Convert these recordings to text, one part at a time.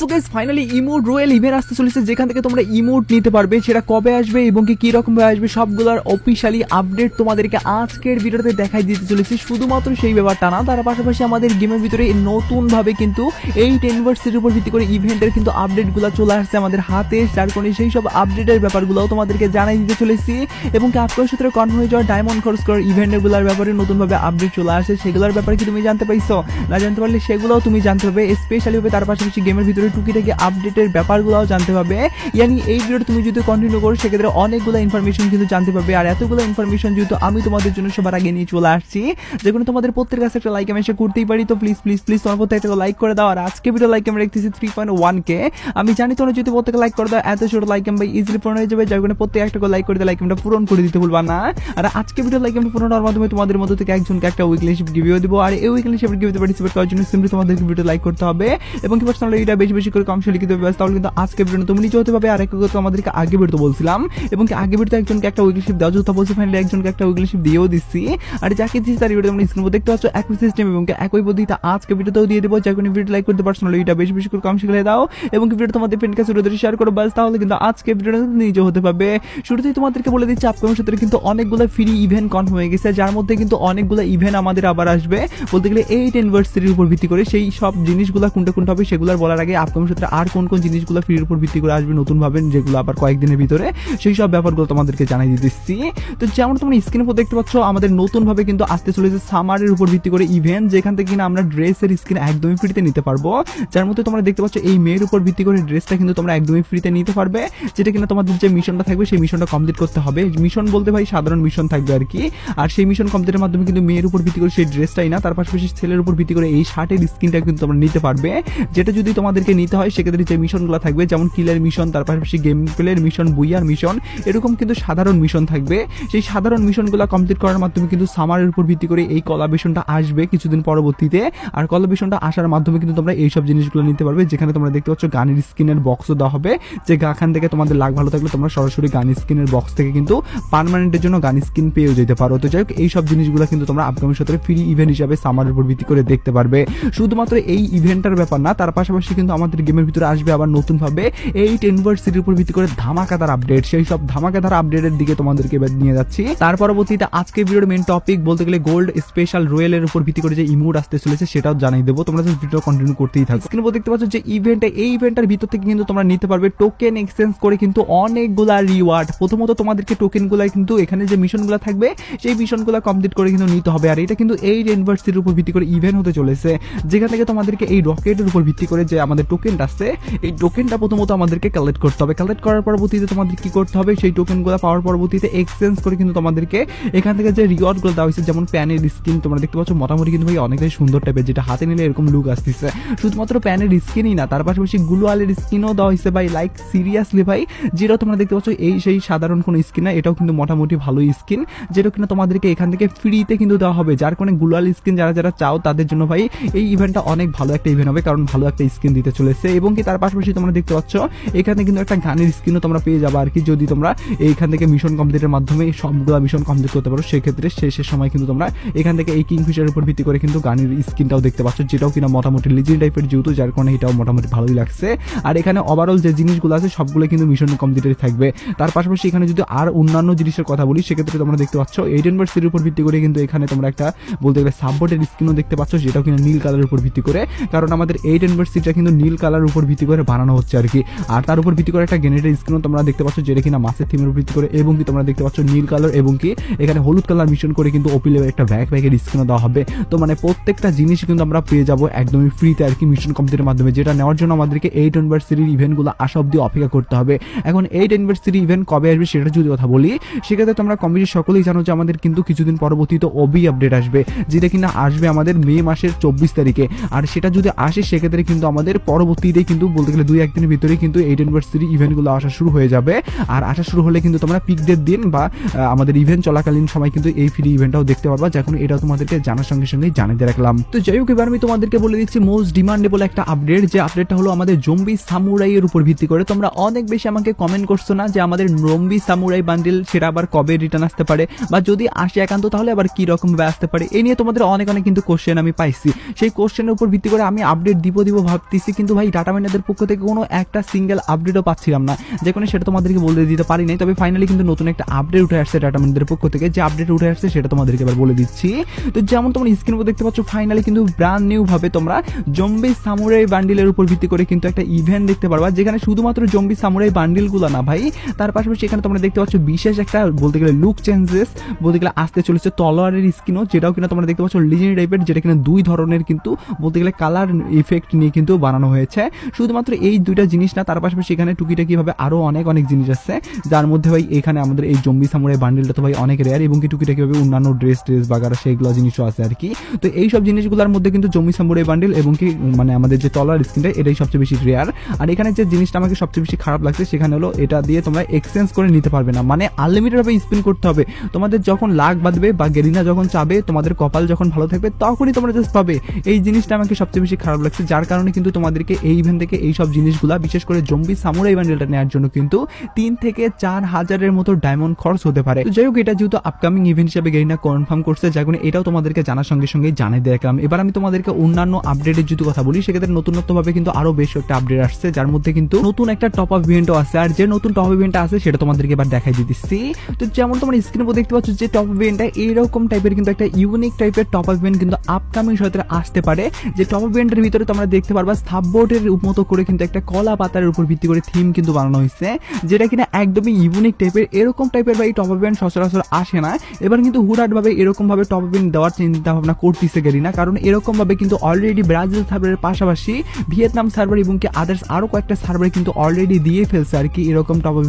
So guys finally emote royal event আসতে চলেছে, যেখান থেকে তোমরা ইমোট নিতে পারবে, সেটা কবে আসবে এবং কি রকম ভাবে আসবে সবগুলোর অফিসিয়ালি আপডেট তোমাদেরকে আজকের ভিডিওতে দেখাই দিতে চলেছি। শুধুমাত্র সেই ব্যাপারটা না, তার পাশাপাশি আমাদের গেমের ভিতরে নতুন ভাবে কিন্তু এই টেনভার্সিটির উপর ভিত্তি করে ইভেন্টের কিন্তু আপডেটগুলো চলে আসছে আমাদের হাতে, যার কারণে সেই সব আপডেটের ব্যাপারগুলোও তোমাদেরকে জানাই দিতে চলেছি এবং আপনার সূত্রে কনফার্ম হয়ে যাওয়া ডায়মন্ড খরচ করার ইভেন্টগুলোর ব্যাপারে নতুনভাবে আপডেট চলে আসে সেগুলোর ব্যাপারে কি তুমি জানতে পাইছো না জানতে পারলে সেগুলোও তুমি জানতে পারবে স্পেশালি হবে তার পাশাপাশি গেমের ভিতরে টুকিটাকি আপডেটের ব্যাপারগুলোও জানতে পারবে। ইয়ানি, এই ভিডিওটা তুমি যদি কন্টিনিউ করো, সেক্ষেত্রে অনেকগুলো ইনফরমেশন কিন্তু জানতে পারবে। আর এতগুলো ইনফরমেশন যেহেতু আমি তোমাদের জন্য সবার আগে নিয়ে চলে আসছি, যে কোনো তোমাদের প্রত্যেকের কাছে একটা লাইক আমি এসে করতেই পারি। তো প্লিজ প্লিজ প্লিজ তোমার প্রত্যেক একটা লাইক করে দাও। আর আজকে ভিডিও লাইক আমি রেখেছি থ্রি পয়েন্ট ওয়ান কে আমি জানি তোমরা যদি প্রত্যেকে লাইক করে দাও, এত ছোট লাইক আমি ইজিলি পূরণ হয়ে যাবে। যার কারণে প্রত্যেক একটা লাইক করে লাইক আমরা পূরণ করে দিতে ভুলবা না। আর আজকে ভিডিও লাইক আমি পূরণ হওয়ার মাধ্যমে তোমাদের মধ্যে থেকে একজনকে একটা উইকলি শিপ গিভিও দিব। আর এই উইকলি শিপ গিভিতে পার্টিসিপেট করার জন্য সিম্পলি তোমাদেরকে ভিডিও লাইক করতে হবে। এবং কি পার্সোনালি এটা বেশি বেশি করে কম লিখিতে হবে ব্যাস তাহলে কিন্তু আজকে ভিডিও তুমি নিচে হতে পারবে। আর এক কথা আমাদেরকে আগে ভিডিও বলছিলাম, এবং কি আগে ভিডিওতে একজনকে একটা উইকলি শিপ দেওয়া যেত বলছি ফাইনালি একজনকে একটা উইকলি শিপ দিয়েও দিচ্ছি। আর যাকে দিচ্ছি তার ভিডিও তোমরা স্ক্রিনে দেখতে পাচ্ছ, একই সিস্টেম এবং একই পদ্ধতিতে আজকে ভিডিওতেও দিয়ে দেবো। যার কোনো ভিডিও লাইক করতে পার্সোনালি এটা বেশি বেশি করে কম শিখলে দাও। এবং কি ভিডিও তোমাদের ফ্রেন্ড কাছে রোদে শেয়ার করো বাস তাহলে কিন্তু আজকে ভিডিওটা নিজে হতে পারবে। শুরুতেই তোমাদেরকে বলে দিচ্ছি আপকামিং সূত্রে কিন্তু অনেকগুলো ফ্রি ইভেন্ট কনফার্ম হয়ে গেছে, যার মধ্যে কিন্তু অনেকগুলো ইভেন্ট আমাদের আবার আসবে। বলতে গেলে এইট ইউনিভার্সিটির উপর ভিত্তি করে সেই সব জিনিসগুলো কোনটা কোনটা হবে সেগুলোর বলার আগে আপকামিং সূত্রে আর কোন কোন জিনিসগুলো ফ্রির উপর ভিত্তি করে আসবে নতুন ভাবে যেগুলো আবার কয়েকদিনের ভিতরে, সেই সব ব্যাপারগুলো তোমাদেরকে জানাই দিতেছি। তো যেমন তোমরা স্ক্রিনের উপর দেখতে পাচ্ছ, আমাদের নতুন ভাবে কিন্তু আসতে চলেছে সামারের উপর ভিত্তি করে ইভেন্ট যেখান থেকে কিনা আমরা ড্রেসের স্ক্রিন একদমই ফ্রিতে নিতে পারব। যার মধ্যে তোমরা দেখতে পাচ্ছ, এই মেয়ের উপর ভিত্তি করে ড্রেসটা কিন্তু তোমরা একদমই ফ্রিতে নিতে পারবে। যেটা কিনা তোমাদের যে মিশনটা থাকবে, সেই মিশনটা কমপ্লিট করতে হবে। মিশন বলতে ভাই সাধারণ মিশন থাকবে আর কি। আর সেই মিশন কমপ্লিটের মাধ্যমে কিন্তু মেয়ের উপর ভিত্তি করে সেই ড্রেসটাই না, তার পাশাপাশি ছেলের উপর ভিত্তি করে এই শার্টের স্কিনটা কিন্তু তোমরা নিতে পারবে। যেটা যদি তোমাদেরকে নিতে হয়, সেক্ষেত্রে যে মিশনগুলো থাকবে, যেমন কিলের মিশন, তার পাশাপাশি গেম প্লের মিশন, বুইয়ার মিশন, এরকম কিন্তু সাধারণ মিশন থাকবে। সেই সাধারণ মিশনগুলো কমপ্লিট করার মাধ্যমে কিন্তু সামারের উপর ভিত্তি করে এই কলাবেশনটা আসবে কিছুদিন পরবর্তীতে। আর কলাবেশনটা আসার মাধ্যমে কিন্তু তোমরা এইসব জিনিসগুলো নিতে পারবে, যেখানে তোমরা দেখতে পাচ্ছ গানের স্কিনের বক্সও দেওয়া হবে, যে গাখান থেকে তোমাদের লাগ ভালো থাকলে তোমরা সরাসরি গান স্কিনের বক্স থেকে কিন্তু পার্মানেন্টের জন্য গান স্কিন পেয়েও যেতে পারো। তো যাই হোক এই সব জিনিসগুলো কিন্তু তোমরা আপকামিং সত্তরে ফ্রি ইভেন্ট হিসাবে সামারের উপর ভিত্তি করে দেখতে পারবে। শুধুমাত্র এই ইভেন্টটার ব্যাপার না, তার পাশাপাশি কিন্তু আমাদের গেমের ভিতরে আসবে আবার নতুনভাবে এই ইউনিভার্সিটির উপর ভিত্তি করে ধামাকাদার আপডেট। সেই সব ধামাকাদার আপডেটের দিকে তোমাদেরকে এবার নিয়ে যাচ্ছি। তার পরবর্তীতে আজকে ভিডিওর মেন টপিক বলতে গেলে গোল্ড স্পেশাল রয়েলের উপর ভিত্তি করে যে ইমোট আসতে চলেছে সেটাও জানাই দেবো। তোমরা ভিডিও কন্টিনিউ করতেই থাকো। স্ক্রিনে দেখতে পাচ্ছ যে ইভেন্টে এই ইভেন্টের ভিতর থেকে কিন্তু তোমরা নিতে পারবে টোকেন এক্সচেঞ্জ করে কিন্তু অনেকগুলা রিওয়ার্ড প্রথমত তোমাদেরকে টোকেনগুলো কিন্তু এখানে যে মিশনগুলো থাকবে, সেই মিশনগুলো কমপ্লিট করে কিন্তু নিতে হবে। আর এটা কিন্তু এই ইউনিভার্সিটির উপর ভিত্তি করে ইভেন্ট হতে চলেছে। যেখান থেকে তোমাদেরকে এই রকেটের উপর ভিত্তি করে যে আমাদের টোকেনটা আছে, এই টোকেনটা প্রথমত আমাদেরকে কালেক্ট করতে হবে। কালেক্ট করার পরবর্তীতে তোমাদের কি করতে হবে? সেই টোকেনগুলো পাওয়ার পরবর্তীতে এক্সচেঞ্জ করে কিন্তু তোমাদেরকে এখান থেকে যে রিওয়ার্ডগুলো দেওয়া হয়েছে, যেমন প্যানের স্কিন তোমরা দেখতে পাচ্ছ মোটামুটি কিন্তু ভাই অনেকটাই সুন্দর টাইপের যেটা হাতে নিলে এরকম লুক আসতেছে। শুধুমাত্র প্যানের স্কিনই না, তার পাশাপাশি গ্লুয়ালের স্কিনও দেওয়া হয়েছে ভাই লাইক সিরিয়াসলি ভাই, যেটা তোমরা দেখতে পাচ্ছ এই সেই সাধারণ কোনো স্কিন না, এটাও কিন্তু মোটামুটি ভালো স্কিন যেটা কিন্তু তোমাদেরকে এখান থেকে ফ্রিতে কিন্তু দেওয়া হবে। যার কারণে গ্লুয়াল স্কিন যারা যারা চাও, তাদের জন্য ভাই এই ইভেন্টটা অনেক ভালো একটা ইভেন্ট হবে, কারণ ভালো একটা স্কিন দিতে চলেছে এবং কি তার পাশাপাশি তোমরা দেখতে পাচ্ছ, এখানে কিন্তু একটা গানের স্কিনও তোমরা পেয়ে যাবে আর কি। যদি তোমরা এইখান থেকে মিশন কমপ্লিটের মাধ্যমে সবগুলো মিশন কমপ্লিট করতে পারো, সেক্ষেত্রে শেষের সময় কিন্তু তোমরা এখান থেকে এই কিংফিশারের উপর ভিত্তি করে কিন্তু গানের স্কিনটাও দেখতে পাচ্ছ, যেটাও কিনা মোটামুটি লিজেন্ড টাইপের যেহেতু, যার কারণে এটাও মোটামুটি ভালোই লাগছে। আর এখানে ওভারঅল যে জিনিসগুলো আছে, সবগুলো কিন্তু মিশন কমপ্লিটেড থাকবে। তার পাশাপাশি এখানে যদি আর অন্যান্য জিনিসের কথা বলি, সেক্ষেত্রে তোমরা দেখতে পাচ্ছ এইট ইউনিভার্সিটির উপর ভিত্তি করে কিন্তু এখানে তোমরা একটা বলতে গেলে সাববোর্ডের স্কিনও দেখতে পাচ্ছ, যেটাও কিনা নীল কালারের উপর ভিত্তি করে। কারণ আমাদের এইট ইউনিভার্সিটিটা কিন্তু নীল কালার উপর ভিত্তি করে বানানো হচ্ছে আর কি। আর তার উপর ভিত্তি করে একটা গ্রেনেডের স্কিনও তোমরা দেখতে পাচ্ছ, যেটা কিনা মাসের থিমের উপর ভিত্তি করে, এবং কি তোমরা দেখতে পাচ্ছ নীল কালার এবং কি এখানে হলুদ কালার মিশন করে কিন্তু ওপি লেভেল একটা ব্যাক ব্যাগের স্কিনও দেওয়া হবে। তো মানে প্রত্যেকটা জিনিস কিন্তু আমরা পেয়ে যাব একদমই ফ্রিতে আর কি মিশন কমপ্লিটের মাধ্যমে, যেটা নেওয়ার জন্য আমাদেরকে এইট ইউনিভার্সিটির ইভেন্টগুলো আসা অব্দি অপেক্ষা করতে হবে। এখন এইট ইউনিভার্সিটি ইভেন্ট কবে আসবে সেটা যদি কথা বলি, সেক্ষেত্রে তোমরা কম বেশি সকলেই জানো যে আমাদের কিন্তু কিছুদিন পরবর্তীতে ওবি আপডেট আসবে, যেটা কিনা আসবে আমাদের মে মাসের চব্বিশ তারিখে। আর সেটা যদি আসে, সেক্ষেত্রে কিন্তু আমাদের পরবর্তীতে কিন্তু বলতে গেলে দুই একদিনের ভিতরেই কিন্তু এইট ইউনিভার্সিটি ইভেন্টগুলো আসা শুরু হয়ে যাবে। আর আসা শুরু হলে কিন্তু তোমরা পিকদের দিন বা আমাদের ইভেন্ট চলাকালীন সময় কিন্তু এই ফ্রি ইভেন্টটাও দেখতে পারবা। যখন এটাও তোমাদেরকে জানার সঙ্গে সঙ্গে জানিয়ে রাখলাম। তো যাই হোক, এবার আমি তোমাদেরকে বলে দিচ্ছি মোস্ট ডিমান্ডেবল একটা আপডেট যে আপডেটটা হলো আমাদের জম্বি সামুরাইয়ের উপর ভিত্তি করে। তোমরা অনেক বেশি আমাকে কমেন্ট করছ না যে আমাদের জম্বি সামুরাই বান্ডিল সেটা আবার কবে রিটার্ন আসতে পারে? বা যদি আসে একান্ত, তাহলে আবার কি রকম ভাবে আসতে পারে? এই নিয়ে তোমাদের অনেক অনেক কিন্তু কোশ্চেন আমি পাইছি। সেই কোশ্চেনের উপর ভিত্তি করে আমি আপডেট দিব দিব ভাবতেছি। কিন্তু কিন্তু ভাই ডাটা মাইনারদের পক্ষ থেকে কোনো একটা সিঙ্গেল আপডেটও পাচ্ছিলাম না। যে কোনো সেটা তোমাদেরকে বলে দিতে পারি নাই। তবে ফাইনালি কিন্তু নতুন একটা আপডেট উঠে আসছে ডাটা মাইনারদের পক্ষ থেকে। যে আপডেট উঠে আসছে সেটা তোমাদেরকে এবার বলে দিচ্ছি। তো যেমন তোমরা স্ক্রিন উপর দেখতে পাচ্ছ ফাইনালি কিন্তু ব্র্যান্ড নিউ ভাবে তোমরা জম্বি সামুরাই বান্ডিলের উপর ভিত্তি করে কিন্তু একটা ইভেন্ট দেখতে পারবা, যেখানে শুধুমাত্র জম্বি সামুরাই বান্ডিলগুলো না ভাই, তার পাশাপাশি এখানে তোমরা দেখতে পাচ্ছ বিশেষ একটা বলতে গেলে লুক চেঞ্জেস বলতে গেলে আসতে চলেছে তলোয়ারের স্কিনও যেটাও কিনা তোমরা দেখতে পাচ্ছ লিজেন্ড টাইপের যেটা কিনা দুই ধরনের কিন্তু বলতে গেলে কালার ইফেক্ট নিয়ে কিন্তু বানানো হয়েছে। শুধুমাত্র এই দুইটা জিনিস না, তার পাশাপাশি এখানে টুকিটাকি ভাবে আরও অনেক অনেক জিনিস আছে, যার মধ্যে ভাই এখানে আমাদের এই জম্বি সামুরাই বান্ডিলটা তো ভাই অনেক রেয়ার এবং কি টুকিটাকি ভাবে অন্যান্য ড্রেস ট্রেস বাগারা সেগুলো জিনিসও আছে আর কি। তো এই সব জিনিসগুলোর মধ্যে কিন্তু জম্বি সামুরাই বান্ডিল এবং কি মানে আমাদের যে তলোয়ার স্কিনটা এটাই সবচেয়ে বেশি রেয়ার আর এখানে যে জিনিসটা আমাকে সবচেয়ে বেশি খারাপ লাগছে, সেখানে হলো এটা দিয়ে তোমরা এক্সচেঞ্জ করে নিতে পারবে না। মানে আনলিমিটেড ভাবে স্পিন করতে হবে। তোমাদের যখন লাগ বাঁধবে বা গেরিনা যখন চাবে, তোমাদের কপাল যখন ভালো থাকবে, তখনই তোমরা জাস্ট পাবে। এই জিনিসটা আমাকে সবচেয়ে বেশি খারাপ লাগছে, যার কারণে কিন্তু তোমাদেরকে এই ইভেন্ট থেকে এই সব জিনিসগুলা, বিশেষ করে জম্বি সামুরাই বান্ডেলটা নেওয়ার জন্য কিন্তু তিন থেকে চার হাজারের মতো ডায়মন্ড খরচ হতে পারে। যাই হোক এটা যেহেতু আপকামিং ইভেন্ট হিসেবে গেরিনা কনফার্ম করছে, যার এটাও তোমাদেরকে জানার সঙ্গে সঙ্গে জানাই দেখলাম এবার আমি তোমাদেরকে অন্যান্য আপডেটের যদি কথা বলি, সেক্ষেত্রে নতুনত্ব ভাবে কিন্তু আরও বেশ একটা আপডেট আসছে, যার মধ্যে কিন্তু নতুন একটা টপ আপ ইভেন্টও আছে। আর যে নতুন টপ ইভেন্ট আছে, সেটা তোমাদেরকে এবার দেখাই দিতেছি তো যেমন তোমরা স্ক্রিনে উপর দেখতে পাচ্ছ যে টপ ইভেন্টটা এইরকম টাইপের কিন্তু একটা ইউনিক টাইপের টপ আপ ইভেন্ট কিন্তু আপকামিং সতেরে আসতে পারে। যে টপ ইভেন্টের ভিতরে তোমরা দেখতে পারবা সাববোর্ডের মতো করে কিন্তু একটা কলা পাতার উপর ভিত্তি করে থিম কিন্তু বানানো হয়েছে, যেটা কিনা একদমই ইউনিক টাইপের এরকম টাইপের বা এই টপ আপ সচরাচর আসে না। এবার কিন্তু হুটহাট এরকমভাবে এরকম ভাবে টপ ইভেন্ট দেওয়ার চিন্তা ভাবনা করতেছে গেরি না, কারণ এরকমভাবে কিন্তু অলরেডি ব্রাজিল সার্ভারের পাশাপাশি ভিয়েতনাম সার্ভার এবং কি আদার্স আরও কয়েকটা সার্ভার কিন্তু অলরেডি দিয়ে ফেলছে আর কি এরকম টপ আপ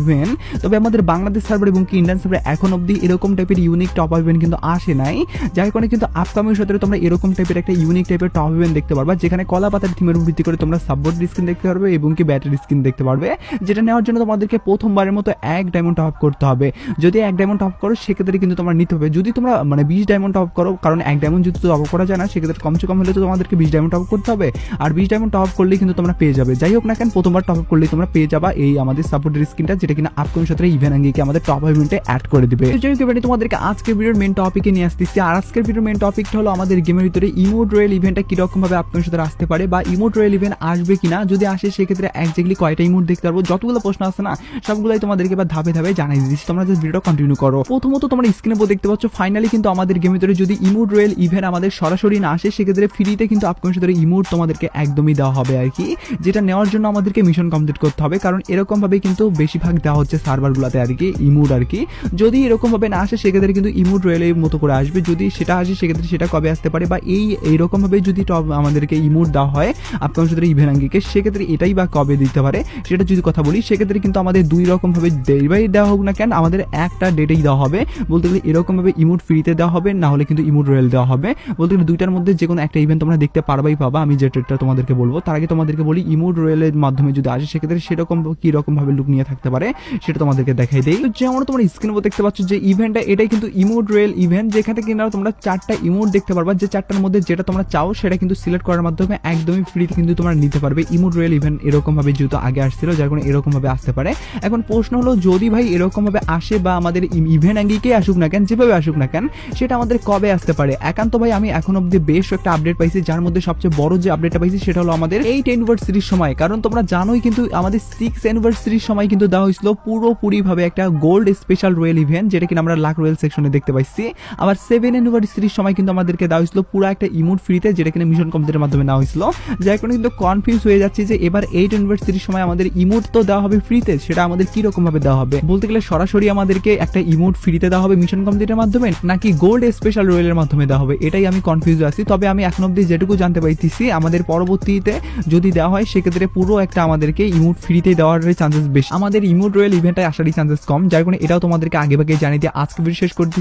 তবে আমাদের বাংলাদেশ সার্ভার এবং কি ইন্ডিয়ান সার্ভার এখন অব্দি এরকম টাইপের ইউনিক টপ আপ কিন্তু আসে নাই, যার কারণে কিন্তু আপকামিং সতেরো তোমরা এরকম টাইপের একটা ইউনিক টাইপের টপ ইভেন্ট দেখতে পারবা, যেখানে কলা পাতার থিমের ভিত্তি করে তোমরা সাববোর্ড স্ক্রিন দেখতে পারবে এবং কি ব্যাটারি স্ক্রিন দেখতে পারবে। যেটা নেওয়ার জন্য তোমাদেরকে প্রথমবারের মতো এক ডায়মন্ড টপ করতে হবে। যদি এক ডায়মন্ড টপ করো, সেক্ষেত্রে কিন্তু তোমরা নিতে হবে। যদি তোমরা মানে বিশ ডায়মন্ড টপ করো, কারণ এক ডায়মন্ড যদি টপ করা যায় না, সেক্ষেত্রে কমসে কম হলে তো তোমাদেরকে বিশ ডায়মন্ড টপ করতে হবে। আর বিশ ডায়মন্ড টপ করলেই কিন্তু তোমরা পেয়ে যাবে। যাই হোক না কেন, প্রথমবার টপ করলেই তোমরা পেয়ে যাবা এই আমাদের সাপোর্টের স্ক্রিনটা যেটা কিনা আপকামিং সাথে ইভেন আঙ্গিকে আমাদের টপ ইভেন্টে অ্যাড করে দিবে। যাই হোক তোমাদেরকে আজকের ভিডিওর মেন টপিকে নিয়ে আসতেছি। আর আজকের ভিডিওর মেন টপিকটা হলো আমাদের গেমের ভিতরে ইমোট রয়েল ইভেন্টটা কীরকম ভাবে আপকামিং সাথে আসতে পারে বা ইমোট রয়েল ইভেন্ট আসবে কিনা, যদি আসে সেক্ষেত্রে একজাক্টলি কয়টা ইমোট দেখতে পারব, যতগুলো প্রশ্ন আছে না, সবগুলাই তোমাদেরকে এবার ধাপে ধাপে জানাই দিচ্ছি। তোমরা যে ভিডিওটা কন্টিনিউ করো। প্রথমত তোমরা স্ক্রিনে উপর দেখতে পাচ্ছ ফাইনালি কিন্তু আমাদের গেমের ভিতরে যদি ইমোট রয়েল ইভেন্ট আমাদের সরাসরি না আসে, সেক্ষেত্রে ফ্রিতে কিন্তু আপকামিং সাথে ইমোট তোমাদেরকে একদমই দেওয়া হবে আর কি, যেটা নেওয়ার জন্য আমাদেরকে মিশন কমপ্লিট করতে হবে, কারণ এরকম ভাবে কিন্তু বেশিরভাগ দেওয়া হচ্ছে সার্ভারগুলোতে আর কি ইমোট আর কি। যদি এরকম ভাবে না আসে, সেক্ষেত্রে কিন্তু ইমোট রয়েলের মতো করে আসবে। যদি সেটা আসে, সেক্ষেত্রে সেটা কবে আসতে পারে বা এই এইরকম ভাবে যদি আমাদেরকে ইমোট দেওয়া হয় আপকামিং সাথে ইভেন্ট আঙ্গিকে সেক্ষেত্রে এটাই বা কবে দিতে পারে, সেটা যদি কথা বলি, সেক্ষেত্রে কিন্তু আমাদের দুই রকমভাবে ডেলিভারি দেওয়া হোক না কেন, আমাদের একটা ডেটেই দেওয়া হবে। বলতে গেলে এরকমভাবে ইমোট ফ্রিতে দেওয়া হবে, না হলে কিন্তু ইমোট রয়েল দেওয়া হবে। বলতে গেলে দুইটার মধ্যে যে কোনো একটা ইভেন্ট তোমরা দেখতে পারবাই পাবা, আমি যে ডেটটা তোমাদেরকে বলব, তার আগে তোমাদেরকে বলি, ইমোট রয়েলের মাধ্যমে যদি আসে, সেক্ষেত্রে সেরকম কীরকমভাবে লুক নিয়ে থাকতে পারে, সেটা তোমাদেরকে দেখাই দেয় তো যেমন তোমরা স্ক্রিনে দেখতে পাচ্ছ যে ইভেন্টটা এটাই কিন্তু ইমোট রয়েল ইভেন্ট যেখানে কিনা তোমরা চারটা ইমোট দেখতে পারবা, যে চারটার মধ্যে যেটা তোমরা চাও, সেটা কিন্তু সিলেক্ট করার মাধ্যমে একদমই ফ্রিতে কিন্তু তোমরা নিতে পারবে। ইমোট রয়েল ইভেন্ট এরকম ভাবে যেহেতু আগে আসছিল, যার কারণে এরকম ভাবে আসতে পারে। এখন প্রশ্ন হলো, যদি ভাই এরকম ভাবে আসে বা আমাদের ইভেন্ট আঙ্গিকে আসুক না কেন, যেভাবে আসুক না কেন, সেটা আমাদের কবে আসতে পারে? একান্ত ভাই, আমি এখন অব্দি বেশ একটা আপডেট পাইছি, যার মধ্যে সবচেয়ে বড় যে আপডেটটা পাইছি, সেটা হলো আমাদের এইট অ্যানিভার্সারির সময়। কারণ তোমরা জানোই কিন্তু আমাদের সিক্স অ্যানিভার্সারির সময় কিন্তু দেওয়া হয়েছিল পুরোপুরি ভাবে একটা গোল্ড স্পেশাল রয়েল ইভেন্ট যেটা কিনা আমরা লাখ রয়েল সেকশনে দেখতে পাইছি। আবার সেভেন অ্যানিভার্সারির সময় কিন্তু আমাদেরকে দেওয়া হয়েছিল পুরো একটা ইমোট ফ্রিতে যেটা কিনা মিশন কমপ্লিটের মাধ্যমে নেওয়া হয়েছিল। যার কারণে কিন্তু কনফিউজ হয়ে যাচ্ছে যে এবার এইট অ্যানিভার্সারির সময় আমাদের ইমোট তো দেওয়া হবে ফ্রিতে সেটা আমাদের কি রকম ভাবে দেওয়া হবে? বলতে গেলে সরাসরি আমাদেরকে একটা ইমোট ফ্রিতে দেওয়া হবে মিশন কমপ্লিটের মাধ্যমে, নাকি গোল্ড স্পেশাল রয়েলের মাধ্যমে দেওয়া হবে? এটাই আমি কনফিউজ আছি। তবে আমি এখন অব্দি যেটুকু জানতে পাইতেছি আমাদের পরবর্তীতে যদি দেওয়া হয়, সেক্ষেত্রে পুরো একটা আমাদেরকে ইমোট ফ্রিতে দেওয়ার চান্সেস বেশি। আমাদের ইমোট রয়েল ইভেন্টে আসারই চান্সেস কম। যার কারণে এটাও তোমাদেরকে আগে ভাগে জানিয়ে দিয়ে আজকে ভিডিও শেষ করতে